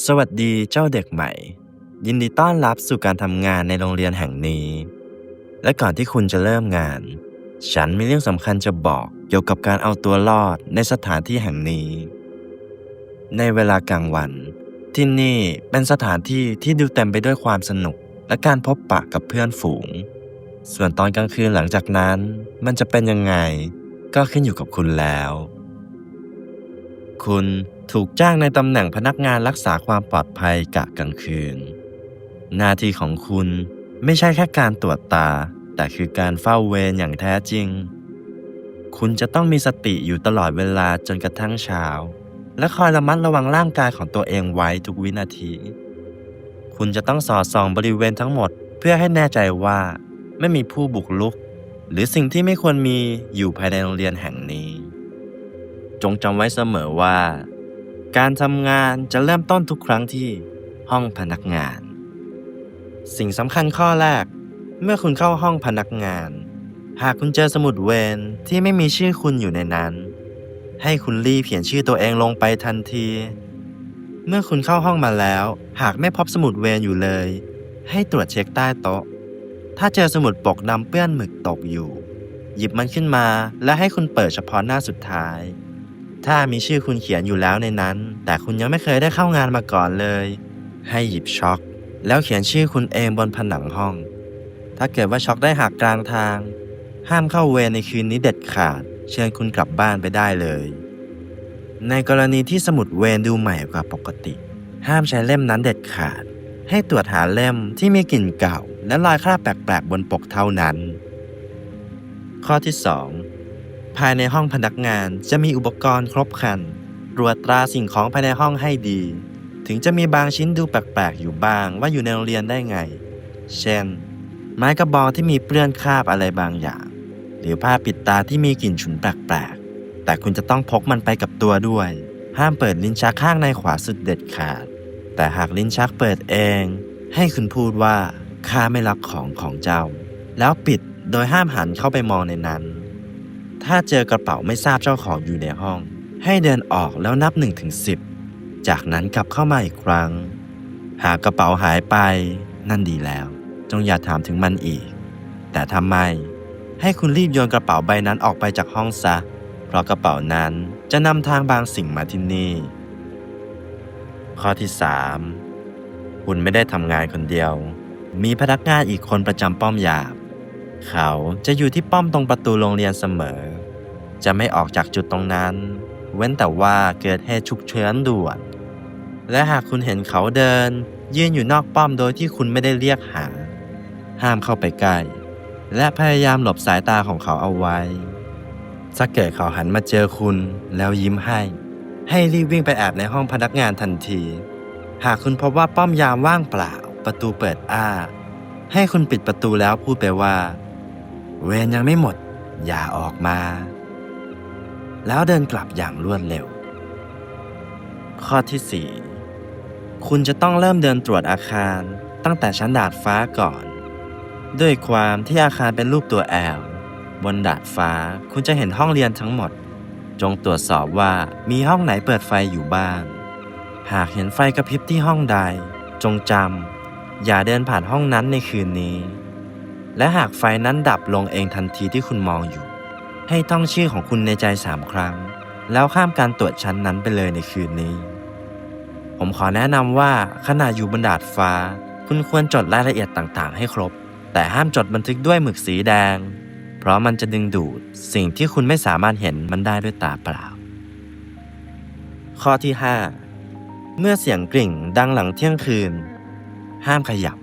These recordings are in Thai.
สวัสดีเจ้าเด็กใหม่ ยินดีต้อนรับสู่การทำงานในโรงเรียนแห่งนี้ และก่อนที่คุณจะเริ่มงาน ฉันมีเรื่องสำคัญจะบอกเกี่ยวกับการเอาตัวรอดในสถานที่แห่งนี้ ในเวลากลางวัน ที่นี่เป็นสถานที่ที่ดูเต็มไปด้วยความสนุกและการพบปะกับเพื่อนฝูง ส่วนตอนกลางคืนหลังจากนั้น มันจะเป็นยังไง ก็ขึ้นอยู่กับคุณแล้ว คุณ ถูกจ้างในตำแหน่งพนักงานรักษาความปลอดภัยกะกลางคืน หน้าที่ของคุณไม่ใช่แค่การตรวจตา แต่คือการเฝ้าเวรอย่างแท้จริง คุณจะต้องมีสติอยู่ตลอดเวลาจนกระทั่งเช้า และคอยระมัดระวังร่างกายของตัวเองไว้ทุกวินาที คุณจะต้องสอดส่องบริเวณทั้งหมด เพื่อให้แน่ใจว่าไม่มีผู้บุกรุก หรือสิ่งที่ไม่ควรมีอยู่ภายในโรงเรียนแห่งนี้ จงจำไว้เสมอว่า การทำงานจะเริ่มต้นทุกครั้งที่ห้องพนักงาน สิ่งสำคัญข้อแรก เมื่อคุณเข้าห้องพนักงาน หากคุณเจอสมุดเวรที่ไม่มีชื่อคุณอยู่ในนั้น ให้คุณรีบเขียนชื่อตัวเองลงไปทันที เมื่อคุณเข้าห้องมาแล้ว หากไม่พบสมุดเวรอยู่เลย ให้ตรวจเช็คใต้โต๊ะ ถ้าเจอสมุดปกดำเปื้อนหมึกตกอยู่ หยิบมันขึ้นมาและให้คุณเปิดเฉพาะหน้าสุดท้าย ถ้ามีชื่อคุณเขียนอยู่แล้วในนั้น แต่คุณยังไม่เคยได้เข้างานมาก่อนเลย ให้หยิบช็อก แล้วเขียนชื่อคุณเองบนผนังห้อง ถ้าเกิดว่าช็อกได้หักกลางทาง ห้ามเข้าเวรในคืนนี้เด็ดขาด เชิญคุณกลับบ้านไปได้เลย ในกรณีที่สมุดเวรดูใหม่กว่าปกติ ห้ามใช้เล่มนั้นเด็ดขาด ให้ตรวจหาเล่มที่มีกลิ่นเก่า และรอยคราบแปลกๆบนปกเท่านั้น ข้อที่ 2 ภายในห้องพนักงานจะมีอุปกรณ์ครบครันตรวจตราสิ่งของภายในห้องให้ดี ถึงจะมีบางชิ้นดูแปลกๆ อยู่บ้างว่าอยู่ในโรงเรียนได้ไง เช่น ไม้กระบองที่มีเปื้อนคราบอะไรบางอย่าง หรือผ้าปิดตาที่มีกลิ่นฉุนแปลกๆ แต่คุณจะต้องพกมันไปกับตัวด้วย ห้ามเปิดลิ้นชักข้างในขวาสุดเด็ดขาด แต่หากลิ้นชักเปิดเอง ให้คุณพูดว่าข้าไม่รับของของเจ้า แล้วปิดโดยห้ามหันเข้าไปมองในนั้น ถ้าเจอกระเป๋าไม่ทราบเจ้าของอยู่ในห้อง ให้เดินออกแล้วนับ1นถึงสิจากนั้นกลับเข้ามาอีกครั้ง หากกระเป๋าหายไปนั่นดีแล้ว จงอย่าถามถึงมันอีก แต่ทำไม ให้คุณรีบโยนกระเป๋าใบนั้นออกไปจากห้องซะ เพราะกระเป๋านั้นจะนำทางบางสิ่งมาที่นี่ ข้อที่ 3 คุณไม่ได้ทำงานคนเดียว มีพนักงานอีกคนประจำป้อมยาม เขาจะอยู่ที่ป้อมตรงประตูโรงเรียนเสมอ จะไม่ออกจากจุดตรงนั้น เว้นแต่ว่าเกิดเหตุฉุกเฉินด่วน และหากคุณเห็นเขาเดิน ยืนอยู่นอกป้อมโดยที่คุณไม่ได้เรียกหา ห้ามเข้าไปใกล้ และพยายามหลบสายตาของเขาเอาไว้ถ้าเกิดเขาหันมาเจอคุณแล้วยิ้มให้ ให้รีบวิ่งไปแอบในห้องพนักงานทันที หากคุณพบว่าป้อมยามว่างเปล่า ประตูเปิดอ้า ให้คุณปิดประตูแล้วพูดไปว่า เวรยังไม่หมด อย่าออกมา แล้วเดินกลับอย่างรวดเร็ว ข้อที่ 4 คุณจะต้องเริ่มเดินตรวจอาคารตั้งแต่ชั้นดาดฟ้าก่อน ด้วยความที่อาคารเป็นรูปตัวแอลบนดาดฟ้าคุณจะเห็นห้องเรียนทั้งหมด จงตรวจสอบว่ามีห้องไหนเปิดไฟอยู่บ้าง หากเห็นไฟกระพริบที่ห้องใด จงจำอย่าเดินผ่านห้องนั้นในคืนนี้ และหากไฟนั้นดับลงเองทันทีที่คุณมองอยู่ ให้ท่องชื่อของคุณในใจสามครั้ง แล้วข้ามการตรวจชั้นนั้นไปเลยในคืนนี้ ผมขอแนะนำว่าขณะอยู่บนดาดฟ้า คุณควรจดรายละเอียดต่างๆ ให้ครบ แต่ห้ามจดบันทึกด้วยหมึกสีแดง เพราะมันจะดึงดูดสิ่งที่คุณไม่สามารถเห็นมันได้ด้วยตาเปล่า ข้อที่ 5 เมื่อเสียงกริ่งดังหลังเที่ยงคืน ห้ามขยับ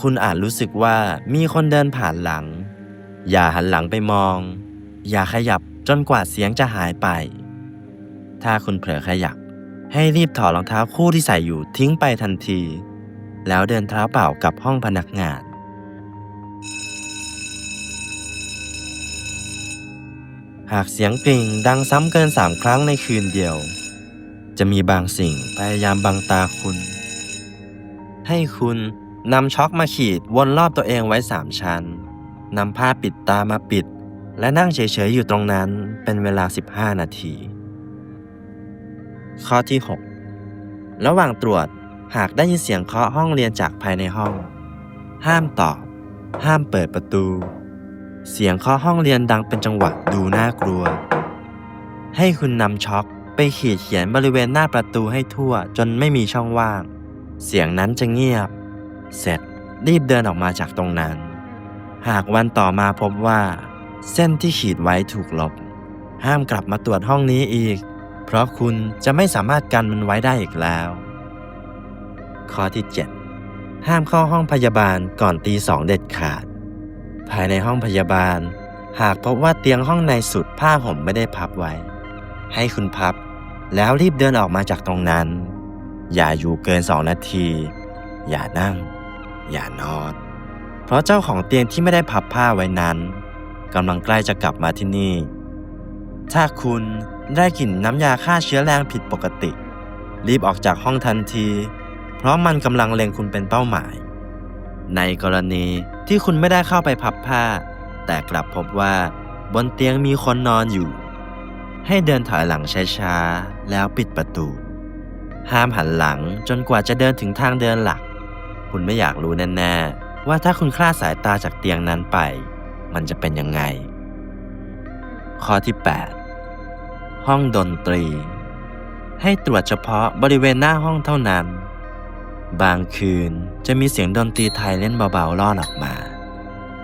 คุณอาจรู้สึกว่ามีคนเดินผ่านหลัง อย่าหันหลังไปมอง อย่าขยับจนกว่าเสียงจะหายไป ถ้าคุณเผลอขยับ ให้รีบถอดรองเท้าคู่ที่ใส่อยู่ทิ้งไปทันที แล้วเดินเท้าเปล่ากลับห้องพนักงาน หากเสียงกริ่งดังซ้ำเกินสามครั้งในคืนเดียว จะมีบางสิ่งพยายามบังตาคุณ ให้คุณ นำช็อกมาขีดวนรอบตัวเองไว้สามชั้น นำผ้าปิดตามาปิด และนั่งเฉยๆอยู่ตรงนั้นเป็นเวลา 15 นาที ข้อที่ 6 ระหว่างตรวจหากได้ยินเสียงเคาะห้องเรียนจากภายในห้อง ห้ามตอบ ห้ามเปิดประตู เสียงเคาะห้องเรียนดังเป็นจังหวะดูน่ากลัว ให้คุณนำช็อคไปขีดเขียนบริเวณหน้าประตูให้ทั่วจนไม่มีช่องว่าง เสียงนั้นจะเงียบ เสร็จรีบเดินออกมาจากตรงนั้น หากวันต่อมาพบว่า เส้นที่ขีดไว้ถูกลบ ห้ามกลับมาตรวจห้องนี้อีก เพราะคุณจะไม่สามารถกันมันไว้ได้อีกแล้ว ข้อที่ 7 ห้ามเข้าห้องพยาบาลก่อนตีสองเด็ดขาด ภายในห้องพยาบาล หากพบว่าเตียงห้องในสุดผ้าห่มไม่ได้พับไว้ ให้คุณพับ แล้วรีบเดินออกมาจากตรงนั้น อย่าอยู่เกินสองนาที อย่านั่ง อย่านอน เพราะเจ้าของเตียงที่ไม่ได้พับผ้าไว้นั้นกำลังใกล้จะกลับมาที่นี่ ถ้าคุณได้กลิ่นน้ำยาฆ่าเชื้อแรงผิดปกติ รีบออกจากห้องทันที เพราะมันกำลังเล็งคุณเป็นเป้าหมาย ในกรณีที่คุณไม่ได้เข้าไปพับผ้า แต่กลับพบว่าบนเตียงมีคนนอนอยู่ ให้เดินถอยหลังช้าๆแล้วปิดประตู ห้ามหันหลังจนกว่าจะเดินถึงทางเดินหลัก คุณไม่อยากรู้แน่ๆว่าถ้าคุณคลาดสายตาจากเตียงนั้นไป มันจะเป็นยังไง ข้อที่ 8 ห้องดนตรี ให้ตรวจเฉพาะบริเวณหน้าห้องเท่านั้น บางคืนจะมีเสียงดนตรีไทยเล่นเบาๆล่อนออกมา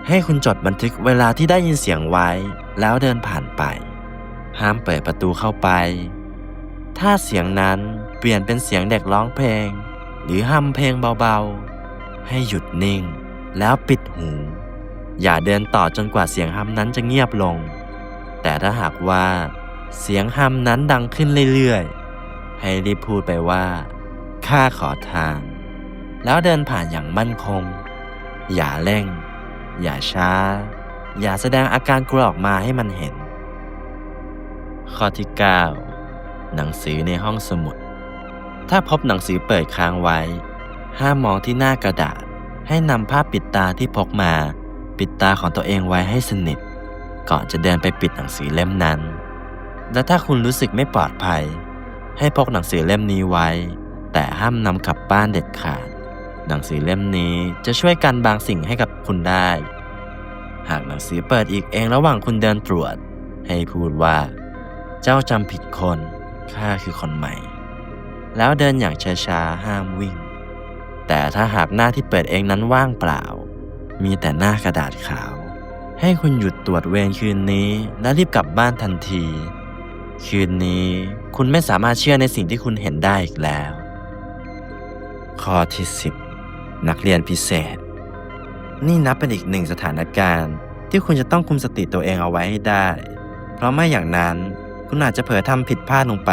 ให้คุณจดบันทึกเวลาที่ได้ยินเสียงไว้ แล้วเดินผ่านไป ห้ามเปิดประตูเข้าไป ถ้าเสียงนั้นเปลี่ยนเป็นเสียงเด็กร้องเพลง หรือฮัมเพลงเบาๆ ให้หยุดนิ่ง แล้วปิดหู อย่าเดินต่อจนกว่าเสียงฮัมนั้นจะเงียบลง แต่ถ้าหากว่าเสียงฮัมนั้นดังขึ้นเรื่อยๆ ให้รีบพูดไปว่า ข้าขอทาง แล้วเดินผ่านอย่างมั่นคง อย่าเร่ง อย่าช้า อย่าแสดงอาการกลัวออกมาให้มันเห็น ข้อที่ 9 หนังสือในห้องสมุด ถ้าพบหนังสือเปิดค้างไว้ ห้ามมองที่หน้ากระดาษ ให้นำผ้าปิดตาที่พกมา ปิดตาของตัวเองไว้ให้สนิท ก่อนจะเดินไปปิดหนังสือเล่มนั้น และถ้าคุณรู้สึกไม่ปลอดภัย ให้พกหนังสือเล่มนี้ไว้ แต่ห้ามนำกลับบ้านเด็ดขาด หนังสือเล่มนี้จะช่วยกันบางสิ่งให้กับคุณได้ หากหนังสือเปิดอีกเองระหว่างคุณเดินตรวจ ให้พูดว่า เจ้าจำผิดคนข้าคือคนใหม่ แล้วเดินอย่างช้าๆห้ามวิ่ง แต่ถ้าหากหน้าที่เปิดเองนั้นว่างเปล่า มีแต่หน้ากระดาษขาว ให้คุณหยุดตรวจเวรคืนนี้ และรีบกลับบ้านทันที คืนนี้คุณไม่สามารถเชื่อในสิ่งที่คุณเห็นได้อีกแล้ว ข้อที่ 10 นักเรียนพิเศษ นี่นับเป็นอีกหนึ่งสถานการณ์ที่คุณจะต้องคุมสติตัวเองเอาไว้ให้ได้ เพราะไม่อย่างนั้นคุณอาจจะเผลอทำผิดพลาดลงไป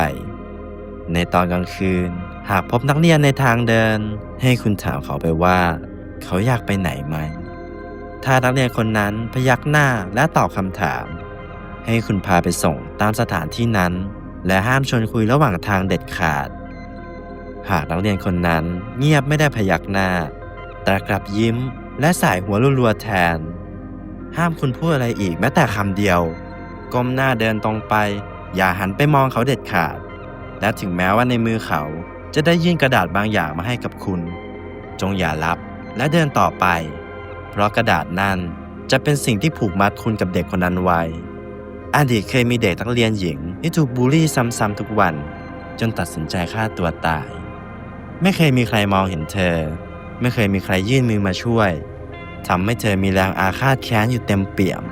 ในตอนกลางคืน หากพบนักเรียนในทางเดิน ให้คุณถามเขาไปว่า เขาอยากไปไหนไหม ถ้านักเรียนคนนั้นพยักหน้าและตอบคำถาม ให้คุณพาไปส่งตามสถานที่นั้น และห้ามชวนคุยระหว่างทางเด็ดขาด หากนักเรียนคนนั้นเงียบไม่ได้พยักหน้า แต่กลับยิ้มและสายหัวรัวๆแทน ห้ามคุณพูดอะไรอีกแม้แต่คำเดียว ก้มหน้าเดินตรงไป อย่าหันไปมองเขาเด็ดขาด และถึงแม้ว่าในมือเขา จะได้ยื่นกระดาษบางอย่างมาให้กับคุณ จงอย่ารับและเดินต่อไป เพราะกระดาษนั่นจะเป็นสิ่งที่ผูกมัดคุณกับเด็กคนนั้นไว้อดีตเคยมีเด็กนักเรียนหญิงที่ถูกบูลลี่ซ้ำๆทุกวัน จนตัดสินใจฆ่าตัวตาย ไม่เคยมีใครมองเห็นเธอ ไม่เคยมีใครยื่นมือมาช่วยทำให้เธอมีแรงอาฆาตแค้นอยู่เต็มเปี่ยม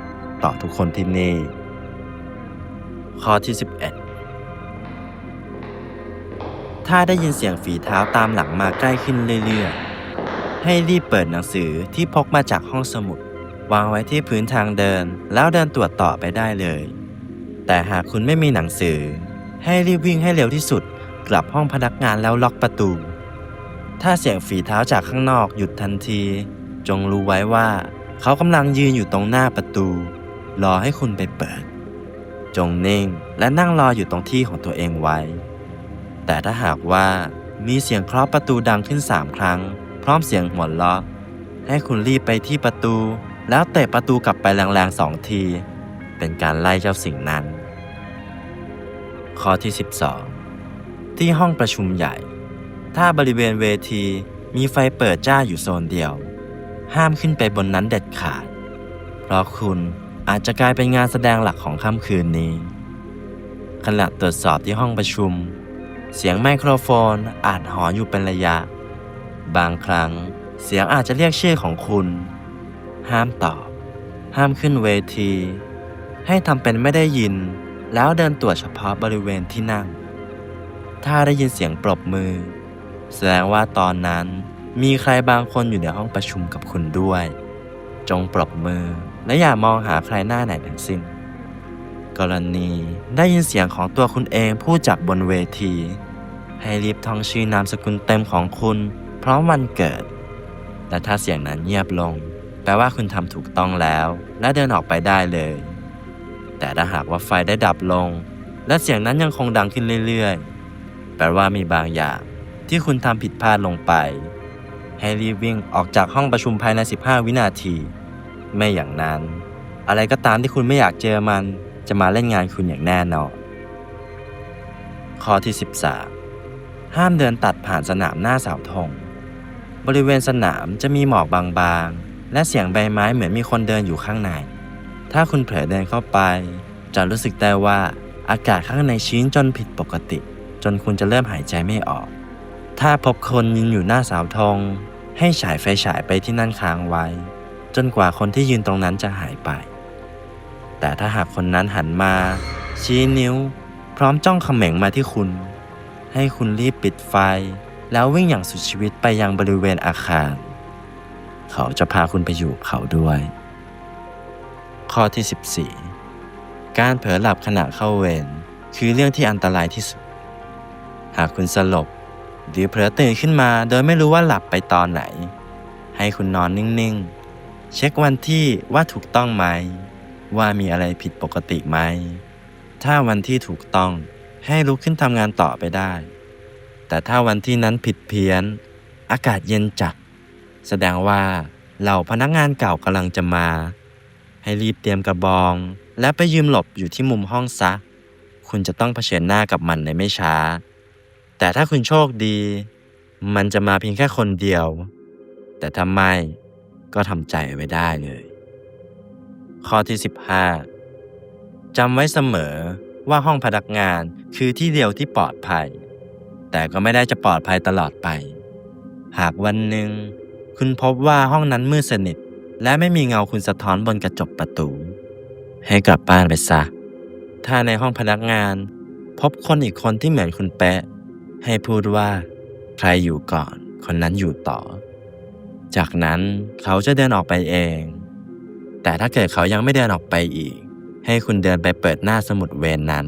ต่อทุกคนที่นี่ ข้อที่ 11 ถ้าได้ยินเสียงฝีเท้าตามหลังมาใกล้ขึ้นเรื่อยๆ ให้รีบเปิดหนังสือที่พกมาจากห้องสมุด วางไว้ที่พื้นทางเดิน แล้วเดินตรวจต่อไปได้เลย แต่หากคุณไม่มีหนังสือ ให้รีบวิ่งให้เร็วที่สุด กลับห้องพนักงานแล้วล็อกประตู ถ้าเสียงฝีเท้าจากข้างนอกหยุดทันที จงรู้ไว้ว่า เขากำลังยืนอยู่ตรงหน้าประตู รอให้คุณไปเปิด จงนิ่งและนั่งรออยู่ตรงที่ของตัวเองไว้ แต่ถ้าหากว่ามีเสียงเคาะประตูดังขึ้นสามครั้ง พร้อมเสียงหัวเราะให้คุณรีบไปที่ประตู แล้วเตะประตูกลับไปแรงๆสองที เป็นการไล่เจ้าสิ่งนั้น ข้อที่ 12 ที่ห้องประชุมใหญ่ ถ้าบริเวณเวทีมีไฟเปิดจ้าอยู่โซนเดียว ห้ามขึ้นไปบนนั้นเด็ดขาด เพราะคุณอาจจะกลายเป็นงานแสดงหลักของค่ำคืนนี้ ขณะตรวจสอบที่ห้องประชุม เสียงไมโครโฟนอาจหอนอยู่เป็นระยะ บางครั้งเสียงอาจจะเรียกชื่อของคุณ ห้ามตอบ ห้ามขึ้นเวที ให้ทำเป็นไม่ได้ยิน แล้วเดินตรวจเฉพาะบริเวณที่นั่ง ถ้าได้ยินเสียงปรบมือ แสดงว่าตอนนั้นมีใครบางคนอยู่ในห้องประชุมกับคุณด้วย จงปรบมือและอย่ามองหาใครหน้าไหนทั้งสิ้น กรณี ได้ยินเสียงของตัวคุณเองพูดจากบนเวที ให้รีบท่องชื่อนามสกุลเต็มของคุณ พร้อมวันเกิด และถ้าเสียงนั้นเงียบลง แปลว่าคุณทำถูกต้องแล้ว และเดินออกไปได้เลย แต่ถ้าหากว่าไฟได้ดับลง และเสียงนั้นยังคงดังขึ้นเรื่อยๆ แปลว่ามีบางอย่างที่คุณทำผิดพลาดลงไป ให้รีบวิ่งออกจากห้องประชุมภายใน 15 วินาที ไม่อย่างนั้น อะไรก็ตามที่คุณไม่อยากเจอมัน จะมาเล่นงานคุณอย่างแน่นอน ข้อที่ 13 ห้ามเดินตัดผ่านสนามหน้าเสาธง บริเวณสนามจะมีหมอกบางๆ และเสียงใบไม้เหมือนมีคนเดินอยู่ข้างใน ถ้าคุณเผลอเดินเข้าไป จะรู้สึกได้ว่าอากาศข้างในชื้นจนผิดปกติ จนคุณจะเริ่มหายใจไม่ออก ถ้าพบคนยืนอยู่หน้าเสาธง ให้ฉายไฟฉายไปที่นั่นค้างไว้ จนกว่าคนที่ยืนตรงนั้นจะหายไป แต่ถ้าหากคนนั้นหันมา ชี้นิ้ว พร้อมจ้องเขม็งมาที่คุณ ให้คุณรีบปิดไฟ แล้ววิ่งอย่างสุดชีวิตไปยังบริเวณอาคาร เขาจะพาคุณไปอยู่เขาด้วย ข้อที่ 14 การเผลอหลับขณะเข้าเวรคือเรื่องที่อันตรายที่สุด หากคุณสลบ หรือเผลอตื่นขึ้นมาโดยไม่รู้ว่าหลับไปตอนไหน ให้คุณนอนนิ่งๆ เช็ควันที่ว่าถูกต้องไหม ว่ามีอะไรผิดปกติไหม ถ้าวันที่ถูกต้องให้ลุกขึ้นทำงานต่อไปได้ แต่ถ้าวันที่นั้นผิดเพี้ยน อากาศเย็นจัด แสดงว่าเหล่าพนักงานเก่ากำลังจะมา ให้รีบเตรียมกระบอง และไปยืมหลบอยู่ที่มุมห้องซะ คุณจะต้องเผชิญหน้ากับมันในไม่ช้า แต่ถ้าคุณโชคดี มันจะมาเพียงแค่คนเดียว แต่ถ้าไม่ก็ทำใจไว้ได้เลย ข้อที่ 15จำไว้เสมอว่าห้องพนักงานคือที่เดียวที่ปลอดภัย แต่ก็ไม่ได้จะปลอดภัยตลอดไป หากวันหนึ่ง คุณพบว่าห้องนั้นมืดสนิท และไม่มีเงาคุณสะท้อนบนกระจกประตู ให้กลับบ้านไปซะ ถ้าในห้องพนักงาน พบคนอีกคนที่เหมือนคุณเป๊ะให้พูดว่า ใครอยู่ก่อน คนนั้นอยู่ต่อ จากนั้นเขาจะเดินออกไปเอง แต่ถ้าเกิดเขายังไม่เดินออกไปอีก ให้คุณเดินไปเปิดหน้าสมุดเวรนนั้น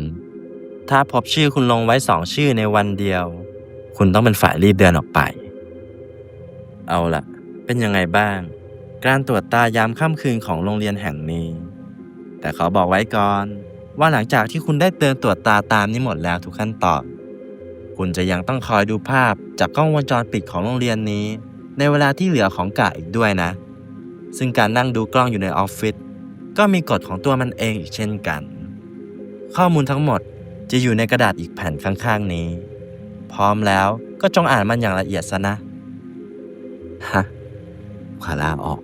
ถ้าพบชื่อคุณลงไว้สองชื่อในวันเดียว คุณต้องเป็นฝ่ายรีบเดินออกไป เอาล่ะเป็นยังไงบ้าง การตรวจตายามค่ำคืนของโรงเรียนแห่งนี้ แต่ขอบอกไว้ก่อนว่าหลังจากที่คุณได้เดินตรวจตาตามนี้หมดแล้วทุกขั้นตอนคุณจะยังต้องคอยดูภาพจากกล้องวงจรปิดของโรงเรียนนี้ ในเวลาที่เหลือของกะอีกด้วยนะ ซึ่งการนั่งดูกล้องอยู่ในออฟฟิศก็มีกฎของตัวมันเองอีกเช่นกัน ข้อมูลทั้งหมดจะอยู่ในกระดาษอีกแผ่นข้างๆนี้ พร้อมแล้วก็จงอ่านมันอย่างละเอียดซะนะ ฮะขอลาออก